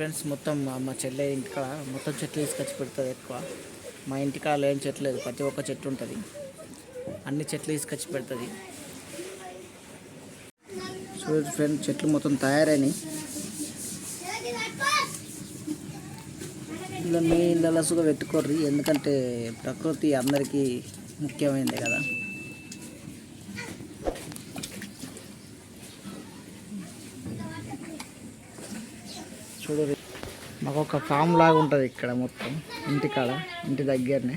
Friends మొత్తం మా చెల్లె ఇంటికాడ మొత్తం చెట్లు తీసుకొచ్చి పెడుతుంది ఎక్కువ. మా ఇంటికాడ లేని చెట్లు లేదు ప్రతి ఒక్క చెట్టు ఉంటుంది. అన్ని చెట్లు తీసుకొచ్చి పెడుతుంది. చూడండి ఫ్రెండ్స్ చెట్లు మొత్తం తయారైనాయి. ఇలా మీ ఇళ్ళలో సుగా పెట్టుకోర్రి ఎందుకంటే ప్రకృతి అందరికీ ముఖ్యమైనది కదా. చూడు మాకు ఒక ఫామ్ లాగా ఉంటుంది ఇక్కడ మొత్తం ఇంటికాడ ఇంటి దగ్గరనే.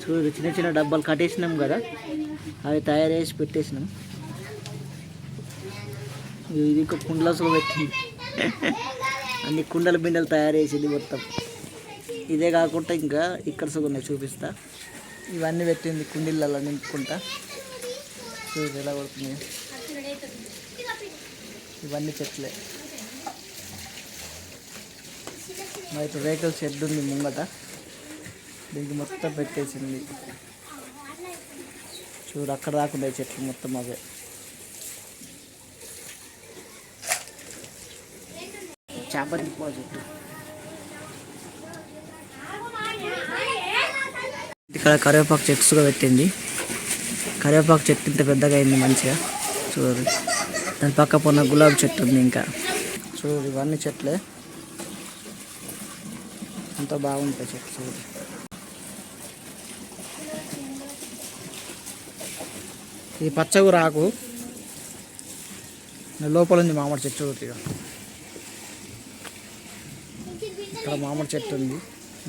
చూడు చిన్న చిన్న డబ్బాలు కట్టేసినాం కదా అవి తయారు చేసి పెట్టేసినాం. ఇది ఒక కుండల పెట్టింది. అన్ని కుండల బిండలు తయారు చేసింది మొత్తం. ఇదే కాకుండా ఇంకా ఇక్కడ సగం చూపిస్తా. ఇవన్నీ పెట్టింది కుండీలలో నింపుకుంటా. చూడు ఎలా కొడుతుంది? ఇవన్నీ చెట్లే. మరి ఇటు రేకుల షెడ్ ఉంది ముంగట. దీనికి మొత్తం పెట్టేసింది. చూడు అక్కడ రాకుండా చెట్లు మొత్తం అవే. చేప తిప్ప చెట్టు. ఇక్కడ కరివేపాకు చెట్టు కూడా పెట్టింది. కరివేపాకు చెట్టు ఇంత పెద్దగా అయింది మంచిగా. చూడు. దాని పక్క పొన్న గులాబీ చెట్టు ఉంది ఇంకా. చూడు ఇవన్నీ చెట్లే. అంత బాగుంటాయి చెట్టు చూడు. ఇది పచ్చగు రాకు. లోపల ఉంది మామిడి చెట్టు చూడు ఇక్కడ మామిడి చెట్టు ఉంది.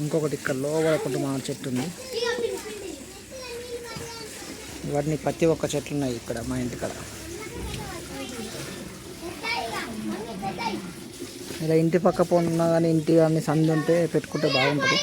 ఇంకొకటి ఇక్కడ లోపల ఒకటి మామిడి చెట్టు ఉంది. ఇవన్నీ ప్రతి ఒక్క చెట్లు ఉన్నాయి ఇక్కడ మా ఇంటికాడ. ఇలా ఇంటి పక్క పోనున్నా కానీ ఇంటి కానీ సందు ఉంటే పెట్టుకుంటే బాగుంటుంది.